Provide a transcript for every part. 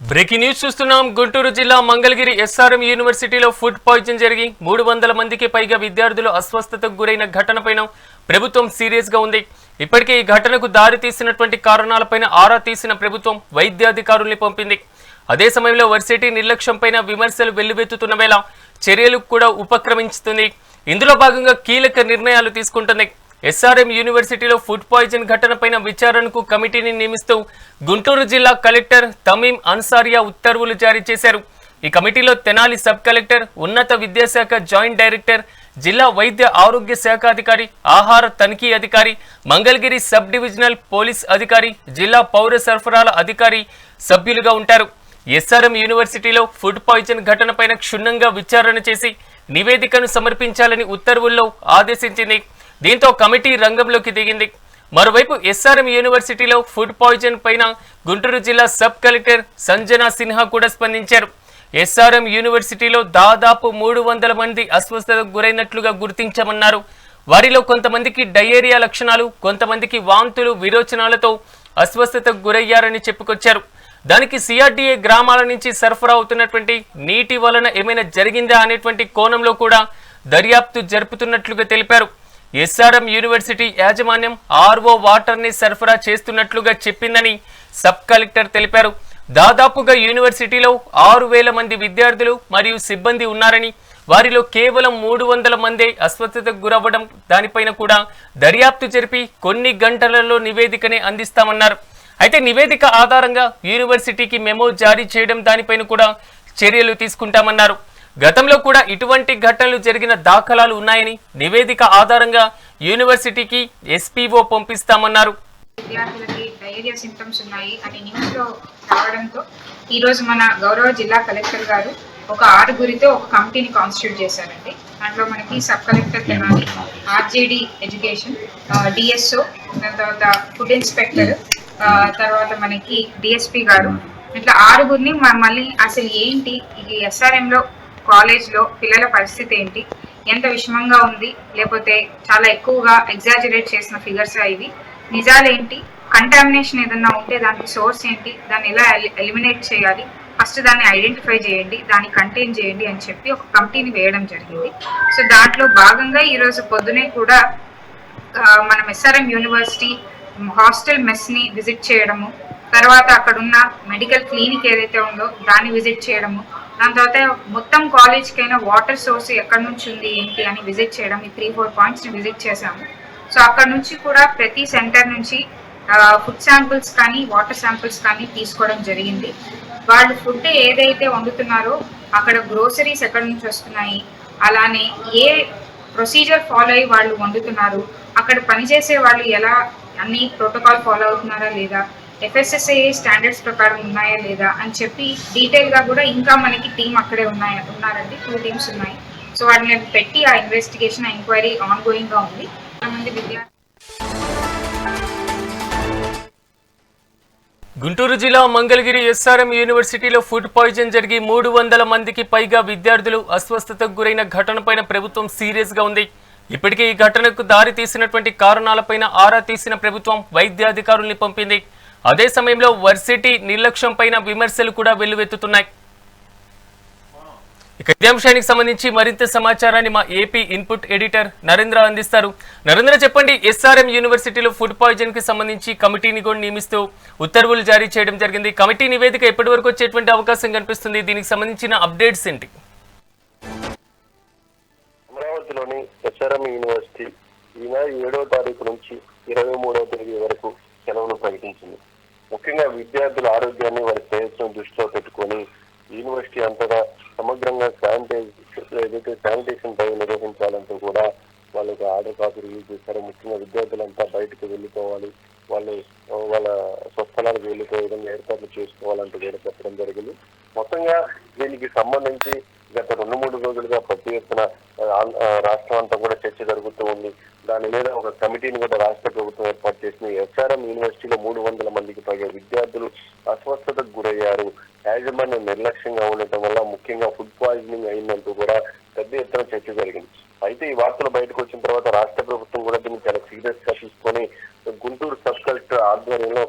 Breaking news చూస్తున్నాం. గుంటూరు జిల్లా Mangalagiri SRM యూనివర్సిటీలో ఫుడ్ పాయిజన్ జరిగి మూడు వందల మందికి పైగా విద్యార్థులు అస్వస్థతకు గురైన ఘటనపైన ప్రభుత్వం సీరియస్గా ఉంది. ఇప్పటికే ఈ ఘటనకు దారి తీసినటువంటి కారణాలపైన ఆరా తీసిన ప్రభుత్వం వైద్యాధికారుల్ని పంపింది. అదే సమయంలో వర్సిటీ నిర్లక్ష్యంపైన విమర్శలు వెల్లువెత్తుతున్న వేళ చర్యలు కూడా ఉపక్రమించుతుంది. ఇందులో భాగంగా కీలక నిర్ణయాలు తీసుకుంటుంది. ఎస్ఆర్ఎం యూనివర్సిటీలో ఫుడ్ పాయిజన్ ఘటనపైన విచారణకు కమిటీని నియమిస్తూ గుంటూరు జిల్లా కలెక్టర్ తమీం అన్సారియా ఉత్తర్వులు జారీ చేశారు. ఈ కమిటీలో తెనాలి సబ్ కలెక్టర్ ఉన్నత విద్యాశాఖ జాయింట్ డైరెక్టర్ జిల్లా వైద్య ఆరోగ్య శాఖ అధికారి ఆహార తనిఖీ అధికారి మంగళగిరి సబ్ డివిజనల్ పోలీస్ అధికారి జిల్లా పౌర సరఫరాల అధికారి సభ్యులుగా ఉంటారు. ఎస్ఆర్ఎం యూనివర్సిటీలో ఫుడ్ పాయిజన్ ఘటనపైన క్షుణ్ణంగా విచారణ చేసి నివేదికను సమర్పించాలని ఉత్తర్వుల్లో ఆదేశించింది. దీంతో కమిటీ రంగంలోకి దిగింది. మరోవైపు ఎస్ఆర్ఎం యూనివర్సిటీలో ఫుడ్ పాయిజన్ పైన గుంటూరు జిల్లా సబ్ కలెక్టర్ సంజనా సిన్హా కూడా స్పందించారు. ఎస్ఆర్ఎం యూనివర్సిటీలో దాదాపు మూడు వందల మంది అస్వస్థతకు గురైనట్లుగా గుర్తించామన్నారు. వారిలో కొంతమందికి డయేరియా లక్షణాలు కొంతమందికి వాంతులు విరోచనాలతో అస్వస్థతకు గురయ్యారని చెప్పుకొచ్చారు. దానికి సిఆర్డీఏ గ్రామాల నుంచి సరఫరా అవుతున్నటువంటి నీటి వలన ఏమైనా జరిగిందా అనేటువంటి కోణంలో కూడా దర్యాప్తు జరుపుతున్నట్లుగా తెలిపారు. ఎస్ఆర్ఎం యూనివర్సిటీ యాజమాన్యం ఆర్ఓ వాటర్ని సరఫరా చేస్తున్నట్లుగా చెప్పిందని సబ్ కలెక్టర్ తెలిపారు. దాదాపుగా యూనివర్సిటీలో ఆరు వేల మంది విద్యార్థులు మరియు సిబ్బంది ఉన్నారని వారిలో కేవలం మూడు వందల మందే అస్వస్థతకు గురవ్వడం దానిపైన కూడా దర్యాప్తు జరిపి కొన్ని గంటలలో నివేదికనే అందిస్తామన్నారు. అయితే నివేదిక ఆధారంగా యూనివర్సిటీకి మెమో జారీ చేయడం దానిపైన కూడా చర్యలు తీసుకుంటామన్నారు. గతంలో కూడా ఇటువంటి ఘటనలు జరిగిన దాఖలాలు ఉన్నాయని నివేదిక ఆధారంగా యూనివర్సిటీకి ఎస్పీఓ పంపిస్తామన్నారు. విద్యార్థులకి డయేరియా సింటమ్స్ ఉన్నాయి. అని న్యూస్లో రావడంతో ఈ రోజు మన గౌరవ జిల్లా కలెక్టర్ గారు ఒక ఆరుగురితో ఒక కమిటీని కాన్స్టిట్యూట్ చేశారండి. దాంట్లో మనకి sub collector Tenali RJD education DSO దాని తర్వాత ఫుడ్ ఇన్స్పెక్టర్ తర్వాత మనకి డిఎస్పి గారు. ఇట్లా ఆరుగురిని మళ్ళీ అసలు ఏంటి? ఈ ఎస్ఆర్ఎంలో కాలేజ్లో పిల్లల పరిస్థితి ఏంటి? ఎంత విషమంగా ఉంది? లేకపోతే చాలా ఎక్కువగా ఎగ్జాజరేట్ చేసిన ఫిగర్స్ ఇవి. నిజాలేంటి? కంటామినేషన్ ఏదన్నా ఉంటే దానికి సోర్స్ ఏంటి? దాన్ని ఎలా ఎలిమినేట్ చేయాలి? ఫస్ట్ దాన్ని ఐడెంటిఫై చేయండి దాన్ని కంటైన్ చేయండి అని చెప్పి ఒక కమిటీని వేయడం జరిగింది. సో దాంట్లో భాగంగా ఈరోజు పొద్దునే కూడా మనం ఎస్ఆర్ఎం యూనివర్సిటీ హాస్టల్ మెస్ని విజిట్ చేయడము తర్వాత అక్కడ ఉన్న మెడికల్ క్లినిక్ ఏదైతే ఉందో దాన్ని విజిట్ చేయడము దాని తర్వాత మొత్తం కాలేజ్ అయినా వాటర్ సోర్స్ ఎక్కడి నుంచి ఉంది ఏంటి అని విజిట్ చేయడం ఈ త్రీ ఫోర్ పాయింట్స్ని విజిట్ చేశాము. సో అక్కడ నుంచి కూడా ప్రతి సెంటర్ నుంచి ఫుడ్ శాంపిల్స్ కానీ వాటర్ శాంపిల్స్ కానీ తీసుకోవడం జరిగింది. వాళ్ళు ఫుడ్ ఏదైతే వండుతున్నారో అక్కడ గ్రోసరీస్ ఎక్కడి నుంచి వస్తున్నాయి అలానే ఏ ప్రొసీజర్ ఫాలో అయ్యి వాళ్ళు వండుతున్నారు అక్కడ పనిచేసే వాళ్ళు ఎలా అన్ని ప్రోటోకాల్ ఫాలో అవుతున్నారా లేదా ఎఫ్ఎస్ఎస్ఏ స్టాండర్డ్స్ ప్రకారం ఉన్నాయా లేదా అని చెప్పి డీటెయిల్గా కూడా ఇంకా మనకి టీం అక్కడే ఉన్నాయి ఉన్నారండి. టూ టీమ్స్ ఉన్నాయి. సో వాటిని పెట్టి ఆ ఇన్వెస్టిగేషన్ ఎంక్వైరీ ఆన్ గోయింగ్గా ఉంది. మంది విద్యార్థులు గుంటూరు జిల్లా మంగళగిరి ఎస్ఆర్ఎం యూనివర్సిటీలో ఫుడ్ పాయిజన్ జరిగి మూడు వందల మందికి పైగా విద్యార్థులు అస్వస్థతకు గురైన ఘటనపైన ప్రభుత్వం సీరియస్గా ఉంది. ఇప్పటికే ఈ ఘటనకు దారి తీసినటువంటి కారణాలపైన ఆరా తీసిన ప్రభుత్వం వైద్యాధికారుల్ని పంపింది. అదే సమయంలో వర్సిటీ నిర్లక్ష్యం పైన విమర్శలు కూడా వెల్లువెత్తుతున్నాయి. ఇక ఇదే అంశానికి సంబంధించి మరింత సమాచారాన్ని మా ఏపీ ఇన్పుట్ ఎడిటర్ నరేంద్ర అందిస్తారు. నరేంద్ర చెప్పండి ఎస్ఆర్ఎం యూనివర్సిటీలో ఫుడ్ పాయిజన్కి సంబంధించి కమిటీని కూడా నియమిస్తూ ఉత్తర్వులు జారీ చేయడం జరిగింది. కమిటీ నివేదిక ఎప్పటి వరకు వచ్చేటువంటి అవకాశం కనిపిస్తుంది? దీనికి సంబంధించిన అప్డేట్స్ ఏంటి? అమరావతిలోని ఎస్ఆర్ఎం యూనివర్సిటీ ఈ నెల ఏడవ తారీఖు నుంచి ఇరవై మూడవ తేదీ వరకు సెలవులు ప్రకటించింది. ముఖ్యంగా విద్యార్థుల ఆరోగ్యాన్ని వారి ప్రయత్నం దృష్టిలో పెట్టుకొని యూనివర్సిటీ అంతటా సమగ్రంగా శానిటైజ్ ఏదైతే శానిటేషన్ డ్రైవ్ నిర్వహించాలంటూ కూడా వాళ్ళకి ఆర్డర్ కాపీ రిలీజ్ చేశారు ముఖ్యంగా విద్యార్థులంతా బయటకు వెళ్ళిపోవాలి. వాళ్ళు వాళ్ళ స్వస్థలాలకు వెళ్ళిపోయే విధంగా ఏర్పాట్లు చేసుకోవాలంటూ కూడా చెప్పడం జరిగింది. మొత్తంగా దీనికి సంబంధించి గత రెండు మూడు రోజులుగా పెద్ద ఎత్తున రాష్ట్రం అంతా కూడా చర్చ జరుగుతూ ఉంది. దాని మీద ఒక కమిటీని కూడా రాష్ట్ర ఎస్ఆర్ఎం మూడు వందల మందికి పైగా విద్యార్థులు అస్వస్థతకు గురయ్యారు. యాజమాన్యం నిర్లక్ష్యంగా ఉండటం వల్ల ముఖ్యంగా ఫుడ్ పాయిజనింగ్ అయిందంటూ కూడా పెద్ద ఎత్తున చర్చ జరిగింది. అయితే ఈ వార్తలు బయటకు వచ్చిన తర్వాత రాష్ట్ర ప్రభుత్వం కూడా దీన్ని చాలా సీరియస్గా తీసుకొని గుంటూరు సబ్ కలెక్టర్ ఆధ్వర్యంలో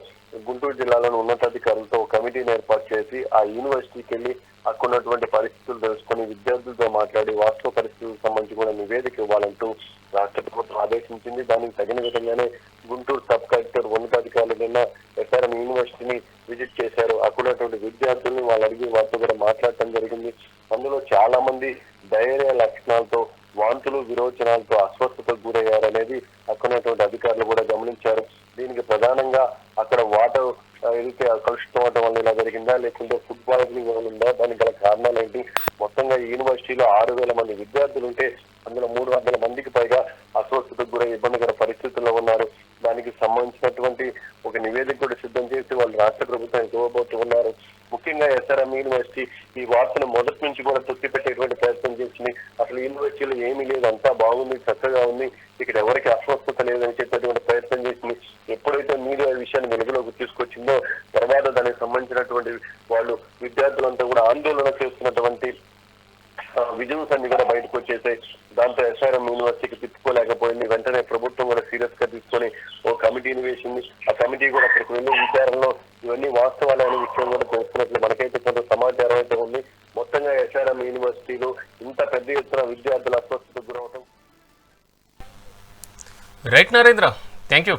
గుంటూరు జిల్లాలోని ఉన్నతాధికారులతో కమిటీని ఏర్పాటు చేసి ఆ యూనివర్సిటీకి వెళ్ళి అక్కడ ఉన్నటువంటి పరిస్థితులు తెలుసుకొని విద్యార్థులతో మాట్లాడి వాస్తవ పరిస్థితులకు సంబంధించి కూడా నివేదిక ఇవ్వాలంటూ రాష్ట్ర ప్రభుత్వం ఆదేశించింది. దానికి తగిన విధంగానే గుంటూరు సబ్ కలెక్టర్ ఉన్నతాధికారులు నిన్న ఎస్ఆర్ఎం యూనివర్సిటీని విజిట్ చేశారు. అక్కడ విద్యార్థుల్ని వాళ్ళు అడిగి వారితో కూడా మాట్లాడటం జరిగింది. అందులో చాలా మంది ధైర్య లక్షణాలతో వాంతులు విరోచనాలతో అస్వస్థతకు గురయ్యారనేది అక్కడ అధికారులు కూడా గమనించారు. దీనికి ప్రధానంగా అక్కడ వాటర్ ఏదైతే కలుషితం అవడం వల్ల ఇలా జరిగిందా లేకుంటే ఫుడ్ పాయిజనింగ్ వల్ల ఉందా దానికి గల కారణాలు ఏంటి? మొత్తంగా యూనివర్సిటీలో ఆరు వేల మంది విద్యార్థులు ఉంటే అందులో మూడు వందల మందికి పైగా అస్వస్థతకు గురై ఇబ్బందికర పరిస్థితుల్లో ఉన్నారు. దానికి సంబంధించినటువంటి ఒక నివేదిక కూడా సిద్ధం చేసి వాళ్ళు రాష్ట్ర ప్రభుత్వానికి ఇవ్వబోతున్నారు ముఖ్యంగా ఎస్ఆర్ఎం యూనివర్సిటీ ఈ వార్తను మొదటి నుంచి కూడా తొక్కిపెట్టేటువంటి ప్రయత్నం చేసింది. అసలు యూనివర్సిటీలో ఏమీ లేదు అంతా బాగుంది చక్కగా ఉంది. ఇక్కడ ఎవరికి అస్వస్థత లేదని చెప్పేటువంటి ప్రయత్నం చేసింది. ఎప్పుడైతే మీడియా ఆ విషయాన్ని వెలుగులోకి తీసుకొచ్చిందో తర్వాత దానికి సంబంధించినటువంటి వాళ్ళు విద్యార్థులంతా కూడా ఆందోళన చేస్తున్నటువంటి విజువల్స్ అన్ని కూడా బయటకు వచ్చేసాయి. దాంతో ఎస్ఆర్ఎం యూనివర్సిటీకి తిప్పుకోలేకపోయింది. వెంటనే ప్రభుత్వం కూడా సీరియస్గా తీసుకొని కమిటీని వేసింది. ఆ కమిటీ కూడా అక్కడికి వెళ్ళి విచారణలో ఇవన్నీ వాస్తవాలు అనే విషయం కూడా తెలుసుకున్నట్లు మనకైతే కొంత సమాచారం అయితే ఉంది. మొత్తంగా ఎస్ఆర్ఎం యూనివర్సిటీలు ఇంత పెద్ద ఎత్తున విద్యార్థుల అస్వస్థతకు గురవటం. రైట్ నరేంద్ర. Thank you